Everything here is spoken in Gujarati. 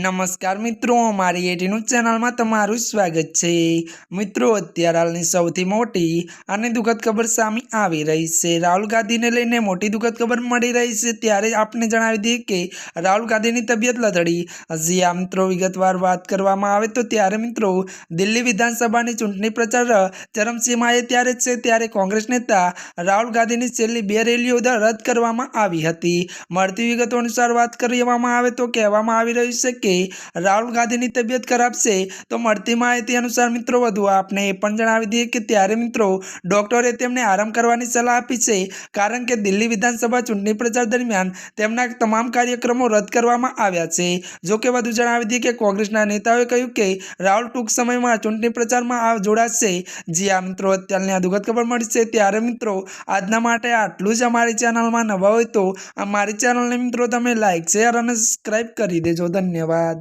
નમસ્કાર મિત્રો મારી એટીનું ચેનલમાં તમારું સ્વાગત છે. મિત્રો, અત્યારે હાલની સૌથી મોટી અને દુઃખદ ખબર સામે આવી રહી છે. રાહુલ ગાંધીને લઈને મોટી દુઃખદ ખબર મળી રહી છે. ત્યારે આપને જણાવી દઈએ કે રાહુલ ગાંધીની તબિયત લથડી. હજી આ મિત્રો વિગતવાર વાત કરવામાં આવે તો ત્યારે મિત્રો દિલ્હી વિધાનસભાની ચૂંટણી પ્રચાર ચરમસીમાએ ત્યારે છે. ત્યારે કોંગ્રેસ નેતા રાહુલ ગાંધીની છેલ્લી બે રેલીઓ રદ કરવામાં આવી હતી. મળતી વિગતો અનુસાર વાત કરવામાં આવે તો કહેવામાં આવી રહ્યું છે કે રાહુલ ગાંધીની તબિયત ખરાબ છે, તો મળતી માહિતી અનુસાર મિત્રો વધુ આપને એ પણ જણાવી દઈએ કે ત્યારે મિત્રો ડોક્ટરે તેમને આરામ કરવાની સલાહ આપી છે, કારણ કે દિલ્હી વિધાનસભા ચૂંટણી પ્રચાર દરમિયાન તેમના તમામ કાર્યક્રમો રદ કરવામાં આવ્યા છે. જો કે વધુ જણાવી દઈએ કે કોંગ્રેસના નેતાઓએ કહ્યું કે રાહુલ ટૂંક સમયમાં ચૂંટણી પ્રચારમાં જોડાશે. જે આ મિત્રો, અત્યારની આ ખબર મળી છે. ત્યારે મિત્રો, આજના માટે આટલું જ અમારી ચેનલમાં નવા હોય તો અમારી ચેનલને મિત્રો તમે લાઈક, શેર અને સબસ્ક્રાઈબ કરી દેજો. ધન્યવાદ. trabalhava